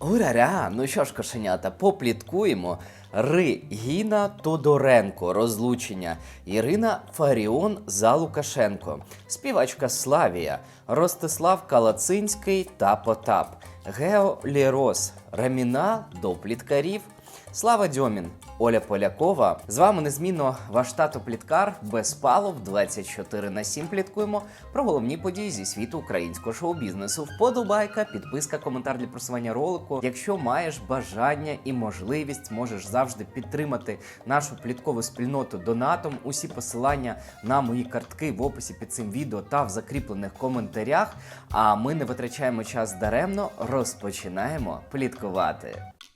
Ураря! Ну що ж, кошенята, попліткуємо. Ригіна Тодоренко, розлучення. Ірина Фаріон за Лукашенко. Співачка Славія, Ростислав Калацинський та Потап. Гео Лірос, Раміна до пліткарів. Слава Дьомін, Оля Полякова. З вами незмінно ваш тато Пліткар без палов 24 на 7 пліткуємо про головні події зі світу українського шоу-бізнесу. Вподобайка, підписка, коментар для просування ролику. Якщо маєш бажання і можливість, можеш завжди підтримати нашу пліткову спільноту донатом. Усі посилання на мої картки в описі під цим відео та в закріплених коментарях. А ми не витрачаємо час даремно, розпочинаємо пліткувати.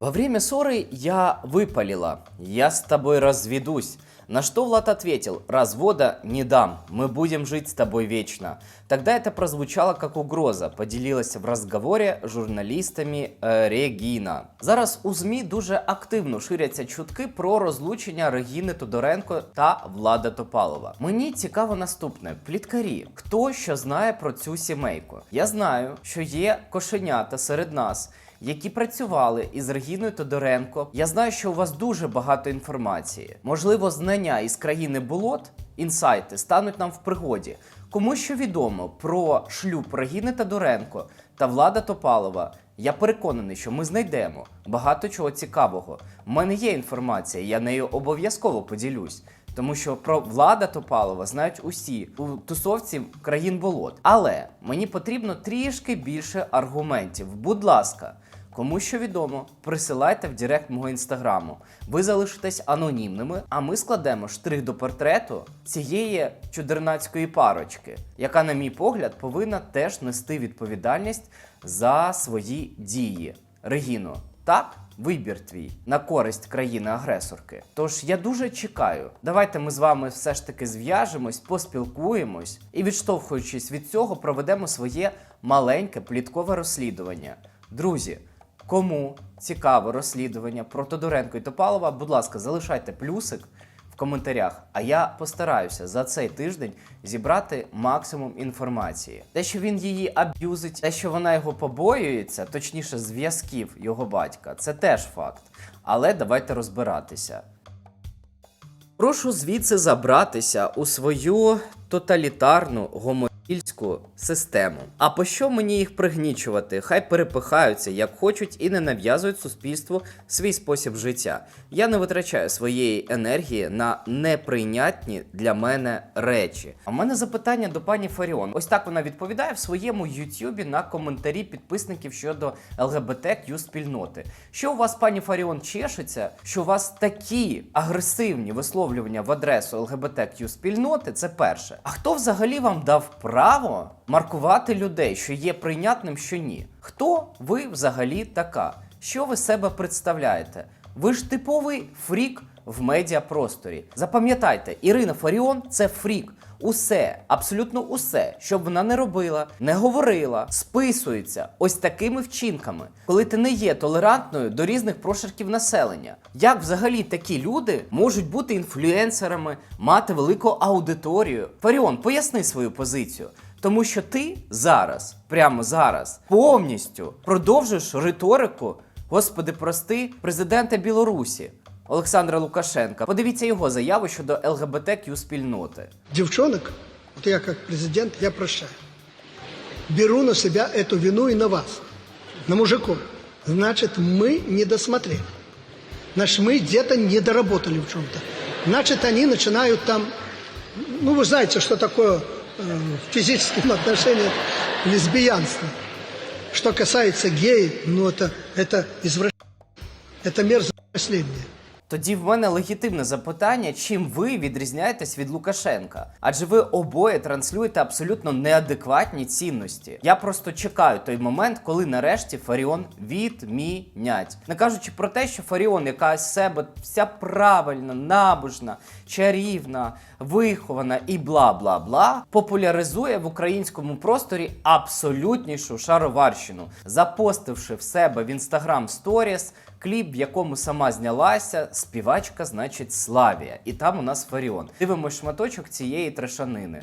Во время ссоры я выпалила. Я с тобой разведусь. На что Влад ответил, развода не дам, мы будем жить с тобой вечно. Тогда это прозвучало как угроза, поделилась в разговоре з журналістами е, Регіна. Зараз у ЗМІ дуже активно ширяться чутки про розлучення Регіни Тодоренко та Влада Топалова. Мені цікаво наступне: пліткарі, хто що знає про цю сімейку? Я знаю, що є кошенята серед нас які працювали із Регіною Тодоренко. Я знаю, що у вас дуже багато інформації. Можливо, знання із країни болот, інсайти стануть нам в пригоді. Кому що відомо про шлюб Регіни Тодоренко та Влада Топалова. Я переконаний, що ми знайдемо багато чого цікавого. У мене є інформація, я нею обов'язково поділюсь. Тому що про Влада Топалова знають усі у тусовці країн болот. Але мені потрібно трішки більше аргументів. Будь ласка, кому що відомо, присилайте в Директ мого інстаграму. Ви залишитесь анонімними, а ми складемо штрих до портрету цієї чудернацької парочки, яка, на мій погляд, повинна теж нести відповідальність за свої дії. Регіно, так? Вибір твій на користь країни-агресорки. Тож я дуже чекаю. Давайте ми з вами все ж таки зв'яжемось, поспілкуємось і, відштовхуючись від цього, проведемо своє маленьке пліткове розслідування. Друзі, кому цікаво розслідування про Тодоренко і Топалова, будь ласка, залишайте плюсик в коментарях. А я постараюся за цей тиждень зібрати максимум інформації. Те, що він її аб'юзить, те, що вона його побоюється, точніше, зв'язків його батька, це теж факт. Але давайте розбиратися. Прошу звідси забратися у свою тоталітарну гомофільську систему. А по що мені їх пригнічувати? Хай перепихаються як хочуть і не нав'язують суспільству свій спосіб життя. Я не витрачаю своєї енергії на неприйнятні для мене речі. А в мене запитання до пані Фаріон. Ось так вона відповідає в своєму Ютубі на коментарі підписників щодо ЛГБТQ спільноти. Що у вас, пані Фаріон, чешеться, що у вас такі агресивні висловлювання в адресу ЛГБТQ спільноти? Це перше. А хто взагалі вам дав право маркувати людей, що є прийнятним, що ні? Хто ви взагалі така? Що ви себе представляєте? Ви ж типовий фрік в медіапросторі. Запам'ятайте, Ірина Фаріон це фрік. Усе, абсолютно усе, що б вона не робила, не говорила, списується ось такими вчинками, коли ти не є толерантною до різних прошарків населення. Як взагалі такі люди можуть бути інфлюенсерами, мати велику аудиторію? Фаріон, поясни свою позицію. Тому що ти зараз, прямо зараз, повністю продовжуєш риторику, господи, прости, президента Білорусі Олександра Лукашенка. Подивіться його заяву щодо ЛГБТQ спільноти. Девчонок, вот я как президент, я прощаю. Беру на себя эту вину и на вас, на мужиков. Значит, мы не досмотрели. Значит, мы где-то не доработали в чем-то. Значит, они начинают там, ну, вы знаете, что такое э, в физическом отношении лесбиянство. Что касается геев, ну, это, это извращение. Это мерзость последняя. Тоді в мене легітимне запитання, чим ви відрізняєтесь від Лукашенка? Адже ви обоє транслюєте абсолютно неадекватні цінності. Я просто чекаю той момент, коли нарешті Фаріон відмінять. Не кажучи про те, що Фаріон, яка з себе вся правильна, набожна, чарівна, вихована і бла бла бла, популяризує в українському просторі абсолютнішу шароварщину, запостивши в себе в інстаграм сторіс Кліп, в якому сама знялася, співачка, значить, Славія. І там у нас Фаріон. Дивимось шматочок цієї трешанини.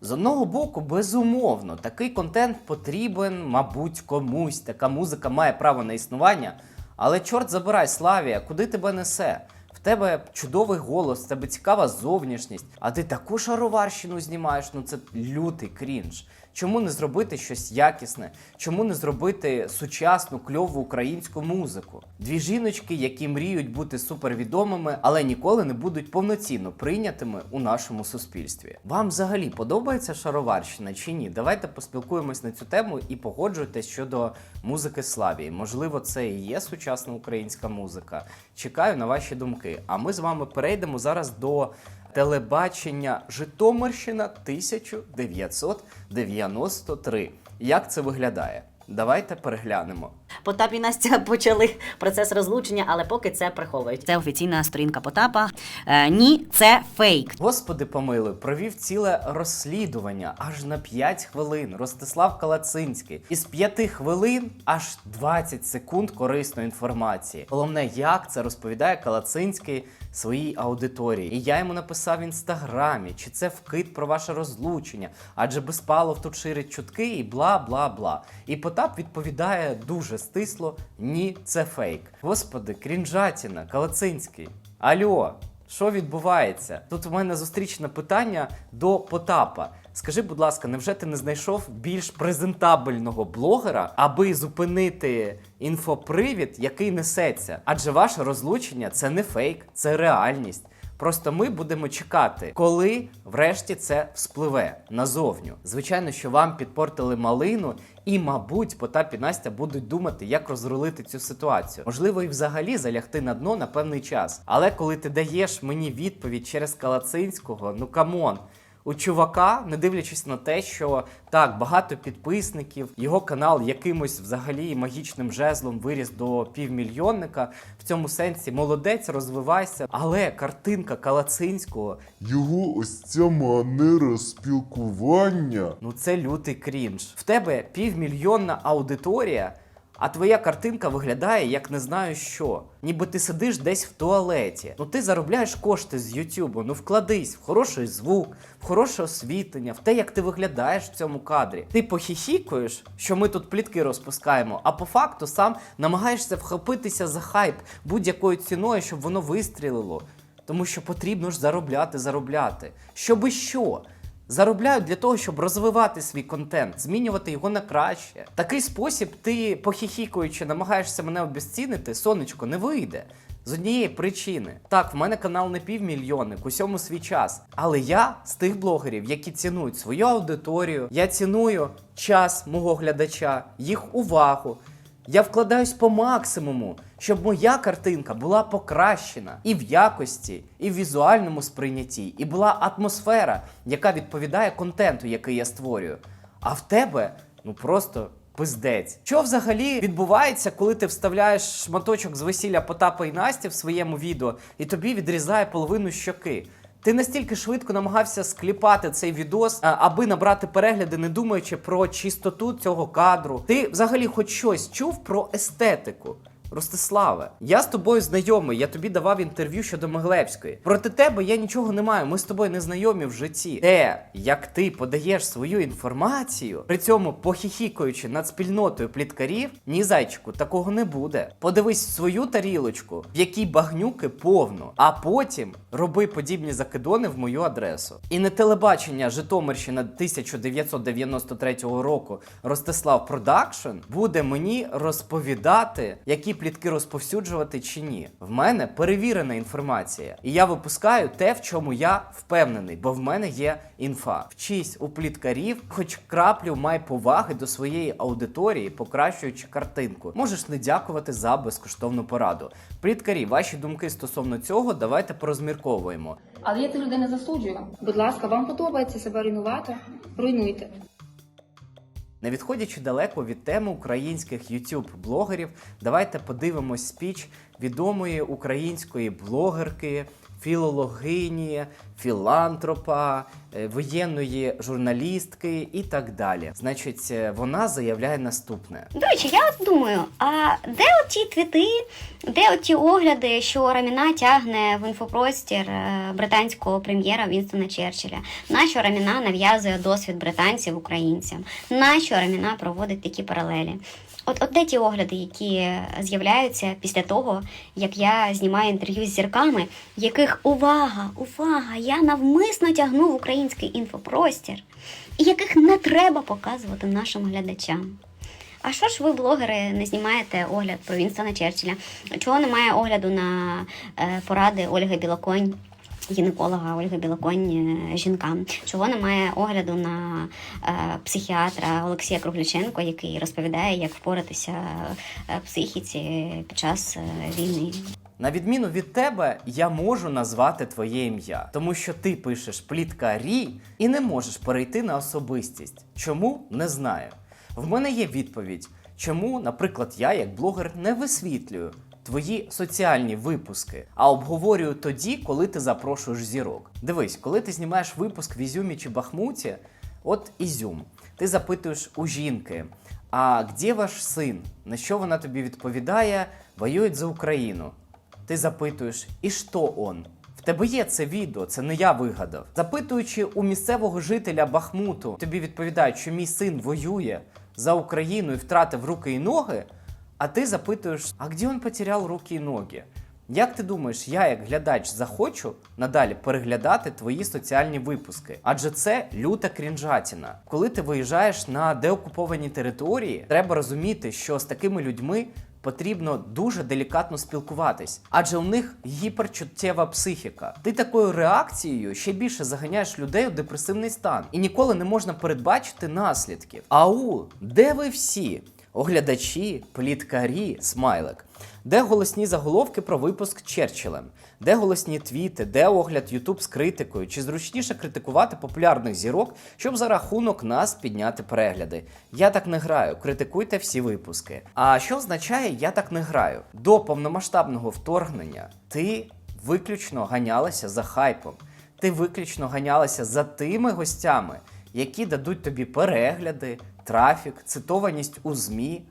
З одного боку, безумовно, такий контент потрібен, мабуть, комусь. Така музика має право на існування. Але чорт забирай, Славія, куди тебе несе? В тебе чудовий голос, в тебе цікава зовнішність, а ти таку шароварщину знімаєш, ну це лютий крінж. Чому не зробити щось якісне? Чому не зробити сучасну кльову українську музику? Дві жіночки, які мріють бути супервідомими, але ніколи не будуть повноцінно прийнятими у нашому суспільстві. Вам взагалі подобається шароварщина чи ні? Давайте поспілкуємось на цю тему і погоджуйтесь щодо музики Славії. Можливо, це і є сучасна українська музика. Чекаю на ваші думки. А ми з вами перейдемо зараз до телебачення Житомирщина 1993. Як це виглядає? Давайте переглянемо. Потап і Настя почали процес розлучення, але поки це приховують. Це офіційна сторінка Потапа. Е, ні, це фейк. Господи помилуй, провів ціле розслідування аж на 5 хвилин. Ростислав Калацинський. Із 5 хвилин аж 20 секунд корисної інформації. Головне, як це розповідає Калацинський своїй аудиторії. І я йому написав в інстаграмі, чи це вкид про ваше розлучення, адже Безпалов тут ширить чутки і бла бла бла. І Потап відповідає дуже стисло: ні, це фейк. Господи, крінжатіна, Калацинський. Алло, що відбувається? Тут у мене зустрічне питання до Потапа. Скажи, будь ласка, невже ти не знайшов більш презентабельного блогера, аби зупинити інфопривід, який несеться? Адже ваше розлучення це не фейк, це реальність. Просто ми будемо чекати, коли врешті це вспливе назовню. Звичайно, що вам підпортили малину, і, мабуть, Потап і Настя будуть думати, як розрулити цю ситуацію. Можливо, і взагалі залягти на дно на певний час. Але коли ти даєш мені відповідь через Калацинського, ну камон. У чувака, не дивлячись на те, що так багато підписників, його канал якимось взагалі магічним жезлом виріс до півмільйонника. В цьому сенсі молодець, розвивайся. Але картинка Калацинського Його ось ця манера спілкування. Ну це лютий крінж. В тебе півмільйонна аудиторія, а твоя картинка виглядає як не знаю що. Ніби ти сидиш десь в туалеті. Ну ти заробляєш кошти з Ютубу. Ну вкладись в хороший звук, в хороше освітлення, в те, як ти виглядаєш в цьому кадрі. Ти похіхікуєш, що ми тут плітки розпускаємо, а по факту сам намагаєшся вхопитися за хайп будь-якою ціною, щоб воно вистрілило. Тому що потрібно ж заробляти, заробляти. Щоби що? Заробляють для того, щоб розвивати свій контент, змінювати його на краще. Такий спосіб ти, похіхікуючи, намагаєшся мене обезцінити, сонечко, не вийде. З однієї причини. Так, в мене канал не півмільйонник, усьому свій час. Але я з тих блогерів, які цінують свою аудиторію, я ціную час мого глядача, їх увагу. Я вкладаюсь по максимуму, щоб моя картинка була покращена і в якості, і в візуальному сприйнятті, і була атмосфера, яка відповідає контенту, який я створюю. А в тебе ну просто пиздець. Що взагалі відбувається, коли ти вставляєш шматочок з весілля Потапа і Насті в своєму відео, і тобі відрізає половину щоки? Ти настільки швидко намагався скліпати цей відос, аби набрати перегляди, не думаючи про чистоту цього кадру. Ти взагалі хоч щось чув про естетику. Ростиславе, я з тобою знайомий, я тобі давав інтерв'ю щодо Моглевської. Проти тебе я нічого не маю, ми з тобою не знайомі в житті. Те, як ти подаєш свою інформацію, при цьому похіхікуючи над спільнотою пліткарів, ні зайчику, такого не буде. Подивись свою тарілочку, в якій багнюки повно, а потім роби подібні закидони в мою адресу. І не телебачення Житомирщина 1993 року Ростислав Продакшн буде мені розповідати, які плітки розповсюджувати чи ні. В мене перевірена інформація, і я випускаю те, в чому я впевнений, бо в мене є інфа. Вчись у пліткарів, хоч краплю май поваги до своєї аудиторії, покращуючи картинку. Можеш не дякувати за безкоштовну пораду. Пліткарі, ваші думки стосовно цього давайте порозмірковуємо. Але я цих людей не засуджую. Будь ласка, вам подобається себе руйнувати? Руйнуйте. Не відходячи далеко від теми українських youtube блогерів давайте подивимось спіч відомої української блогерки філологині, філантропа, е, воєнної журналістки і так далі. Значить, е, вона заявляє наступне: До речі, я от думаю, а де от ті твіти, де от ті огляди, що Раміна тягне в інфопростір е, британського прем'єра Вінстона Черчилля? Нащо Раміна нав'язує досвід британців українцям? Нащо Раміна проводить такі паралелі? От, от де ті огляди, які з'являються після того, як я знімаю інтерв'ю з зірками, яких увага, увага, я навмисно тягну в український інфопростір, і яких не треба показувати нашим глядачам. А що ж ви, блогери, не знімаєте огляд про Вінстона Черчилля? Чого немає огляду на е, поради Ольги Білоконь, гінеколога Ольги Білоконь е, жінкам? Чого немає огляду на е, психіатра Олексія Кругліченко, який розповідає, як впоратися е, психіці під час війни? На відміну від тебе, я можу назвати твоє ім'я, тому що ти пишеш пліткарі і не можеш перейти на особистість. Чому не знаю. В мене є відповідь, чому, наприклад, я, як блогер, не висвітлюю твої соціальні випуски, а обговорюю тоді, коли ти запрошуєш зірок. Дивись, коли ти знімаєш випуск в Ізюмі чи Бахмуті, от Ізюм, ти запитуєш у жінки. А де ваш син? На що вона тобі відповідає? Воюють за Україну. Ти запитуєш, і що он? В тебе є це відео, це не я вигадав. Запитуючи у місцевого жителя Бахмуту, тобі відповідають, що мій син воює за Україну і втратив руки і ноги. А ти запитуєш, а де він потеряв руки і ноги? Як ти думаєш, я як глядач захочу надалі переглядати твої соціальні випуски? Адже це люта крінжатіна. Коли ти виїжджаєш на деокуповані території, треба розуміти, що з такими людьми потрібно дуже делікатно спілкуватись, адже у них гіперчуттєва психіка. Ти такою реакцією ще більше заганяєш людей у депресивний стан, і ніколи не можна передбачити наслідків. Ау, де ви всі? Оглядачі, пліткарі, смайлик. Де голосні заголовки про випуск Черчиллем? Де голосні твіти, де огляд Ютуб з критикою? Чи зручніше критикувати популярних зірок, щоб за рахунок нас підняти перегляди? Я так не граю. Критикуйте всі випуски. А що означає я так не граю? До повномасштабного вторгнення ти виключно ганялася за хайпом. Ти виключно ганялася за тими гостями, які дадуть тобі перегляди, трафік, цитованість у ЗМІ.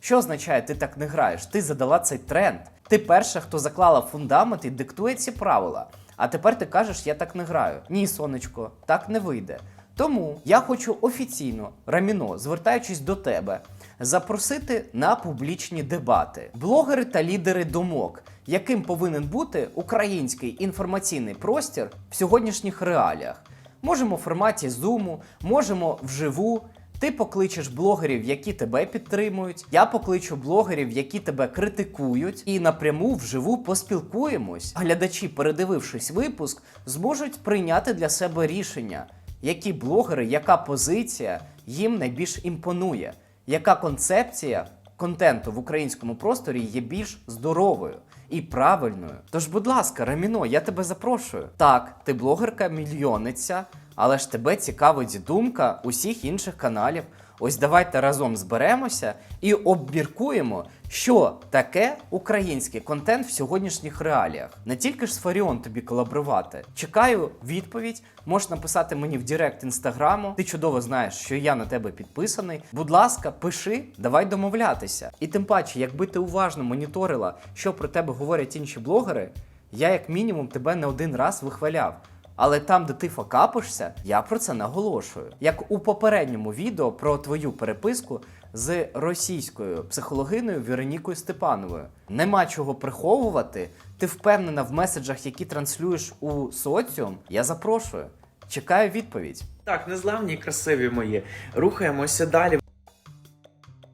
Що означає, ти так не граєш? Ти задала цей тренд. Ти перша, хто заклала фундамент і диктує ці правила. А тепер ти кажеш, я так не граю. Ні, сонечко, так не вийде. Тому я хочу офіційно, Раміно, звертаючись до тебе, запросити на публічні дебати блогери та лідери думок, яким повинен бути український інформаційний простір в сьогоднішніх реаліях. Можемо в форматі зуму, можемо вживу. Ти покличеш блогерів, які тебе підтримують. Я покличу блогерів, які тебе критикують, і напряму вживу поспілкуємось. Глядачі, передивившись випуск, зможуть прийняти для себе рішення, які блогери, яка позиція їм найбільш імпонує, яка концепція контенту в українському просторі є більш здоровою і правильною. Тож, будь ласка, Раміно, я тебе запрошую. Так, ти блогерка мільйонниця, але ж тебе цікавить думка усіх інших каналів. Ось давайте разом зберемося і обміркуємо, що таке український контент в сьогоднішніх реаліях. Не тільки ж з Фаріон тобі колаборувати. Чекаю відповідь. Можеш написати мені в Директ інстаграму. Ти чудово знаєш, що я на тебе підписаний. Будь ласка, пиши, давай домовлятися. І тим паче, якби ти уважно моніторила, що про тебе говорять інші блогери, я як мінімум тебе не один раз вихваляв. Але там, де ти факапишся, я про це наголошую. Як у попередньому відео про твою переписку з російською психологиною Веронікою Степановою. Нема чого приховувати. Ти впевнена в меседжах, які транслюєш у соціум. Я запрошую. Чекаю відповідь. Так, незламні красиві мої. Рухаємося далі.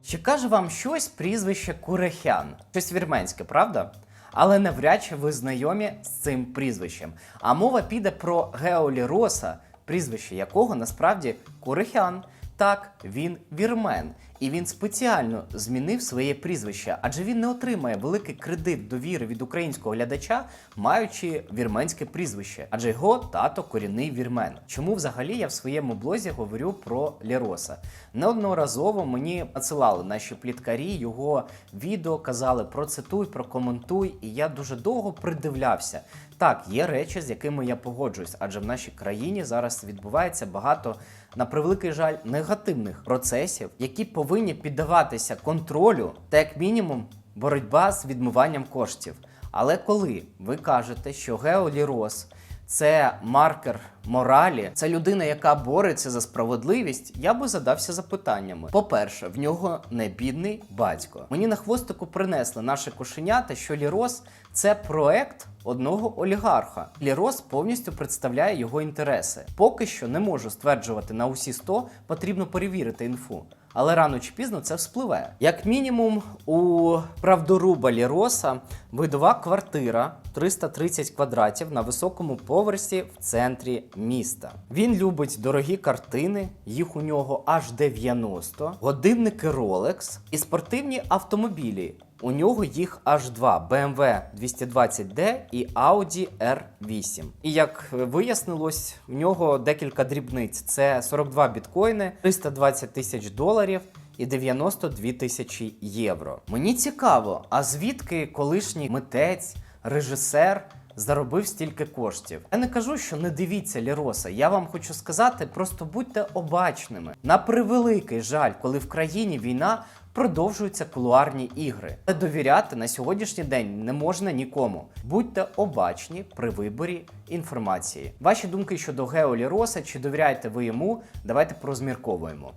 Чи каже вам щось прізвище Курехян? Щось вірменське, правда? Але навряд чи ви знайомі з цим прізвищем. А мова піде про Геолі Роса, прізвище якого насправді Курехян. Так, він вірмен. І він спеціально змінив своє прізвище, адже він не отримає великий кредит довіри від українського глядача, маючи вірменське прізвище, адже його тато корінний вірмен. Чому взагалі я в своєму блозі говорю про Лєроса? Неодноразово мені надсилали наші пліткарі його відео, казали процитуй, прокоментуй, і я дуже довго придивлявся. Так, є речі, з якими я погоджуюсь, адже в нашій країні зараз відбувається багато, на превеликий жаль, негативних процесів, які повинні піддаватися контролю та, як мінімум, боротьба з відмиванням коштів. Але коли ви кажете, що Геолірос це маркер моралі, це людина, яка бореться за справедливість, я би задався запитаннями. По-перше, в нього не бідний батько. Мені на хвостику принесли наше кошенята, що Лірос це проект одного олігарха. Лірос повністю представляє його інтереси. Поки що не можу стверджувати на усі 100, потрібно перевірити інфу. Але рано чи пізно це вспливе. Як мінімум, у правдоруба Ліроса видова квартира 330 квадратів на високому поверсі в центрі міста. Він любить дорогі картини, їх у нього аж 90, годинники Rolex і спортивні автомобілі. У нього їх аж два: BMW 220D і Audi R8. І як вияснилось, в нього декілька дрібниць: це 42 біткоїни, 320 тисяч доларів. І 92 тисячі євро. Мені цікаво, а звідки колишній митець, режисер заробив стільки коштів? Я не кажу, що не дивіться Ліроса. Я вам хочу сказати, просто будьте обачними. На превеликий жаль, коли в країні війна продовжуються кулуарні ігри. Але довіряти на сьогоднішній день не можна нікому. Будьте обачні при виборі інформації. Ваші думки щодо Геолі Роса, чи довіряєте ви йому? Давайте порозмірковуємо.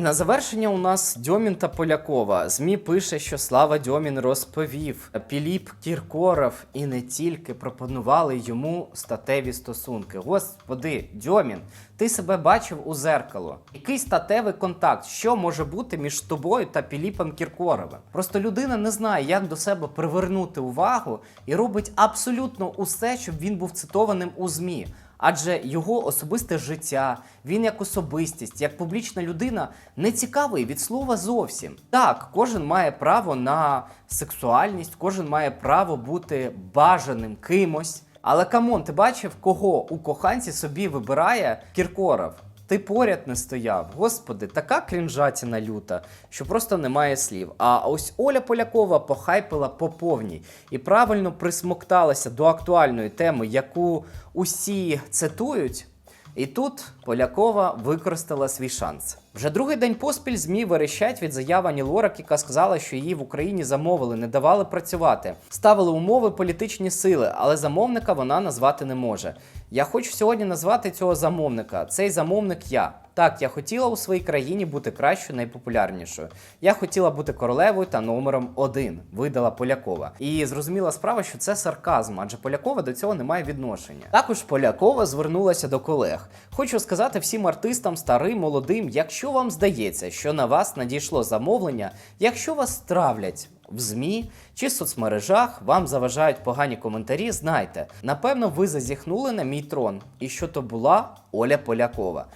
На завершення у нас Дьомін та Полякова. ЗМІ пише, що Слава Дьомін розповів. Піліп Кіркоров і не тільки пропонували йому статеві стосунки. Господи, Дьомін, ти себе бачив у зеркало. Який статевий контакт? Що може бути між тобою та Піліпом Кіркоровим? Просто людина не знає, як до себе привернути увагу і робить абсолютно усе, щоб він був цитованим у ЗМІ. Адже його особисте життя, він як особистість, як публічна людина не цікавий від слова зовсім. Так, кожен має право на сексуальність, кожен має право бути бажаним кимось. Але камон, ти бачив, кого у коханці собі вибирає Кіркоров? Ти поряд не стояв. Господи, така крінжатіна люта, що просто немає слів. А ось Оля Полякова похайпила по повній і правильно присмокталася до актуальної теми, яку усі цитують. І тут Полякова використала свій шанс. Вже другий день поспіль ЗМІ верещать від заяви Ані Лорак, яка сказала, що її в Україні замовили, не давали працювати, ставили умови політичні сили, але замовника вона назвати не може. Я хочу сьогодні назвати цього замовника. Цей замовник я. Так, я хотіла у своїй країні бути кращою, найпопулярнішою. Я хотіла бути королевою та номером один, видала Полякова. І зрозуміла справа, що це сарказм, адже Полякова до цього не має відношення. Також Полякова звернулася до колег. Хочу сказати всім артистам, старим, молодим, якщо вам здається, що на вас надійшло замовлення, якщо вас травлять в ЗМІ чи в соцмережах, вам заважають погані коментарі, знайте, напевно, ви зазіхнули на мій трон, і що то була Оля Полякова.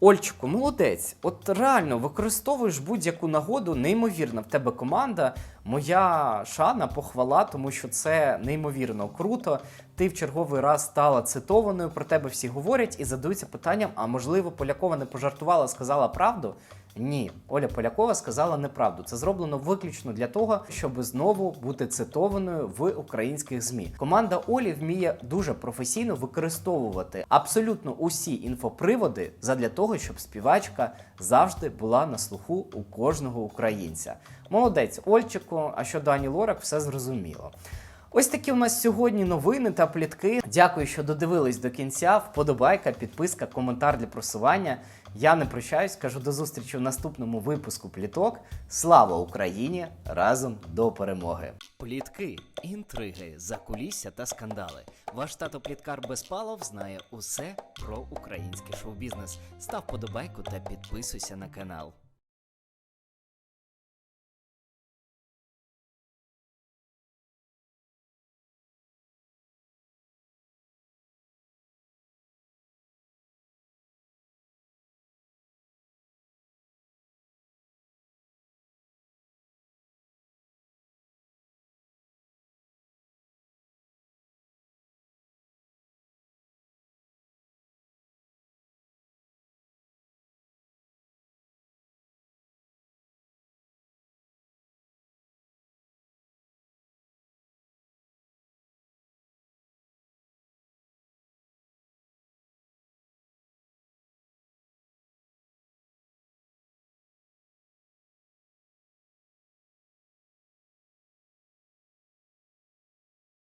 Ольчику, молодець, от реально використовуєш будь-яку нагоду, неймовірна в тебе команда. Моя шана, похвала, тому що це неймовірно круто. Ти в черговий раз стала цитованою, про тебе всі говорять і задаються питанням: а можливо, Полякова не пожартувала, сказала правду? Ні, Оля Полякова сказала неправду. Це зроблено виключно для того, щоб знову бути цитованою в українських змі. Команда Олі вміє дуже професійно використовувати абсолютно усі інфоприводи задля того, щоб співачка завжди була на слуху у кожного українця. Молодець, Ольчику. А щодо Ані Лорак, все зрозуміло. Ось такі у нас сьогодні новини та плітки. Дякую, що додивились до кінця. Вподобайка, підписка, коментар для просування. Я не прощаюсь, кажу до зустрічі в наступному випуску пліток. Слава Україні! Разом до перемоги! Плітки, інтриги, закулісся та скандали. Ваш тато Пліткар Безпалов знає усе про український шоу-бізнес. Став подобайку та підписуйся на канал.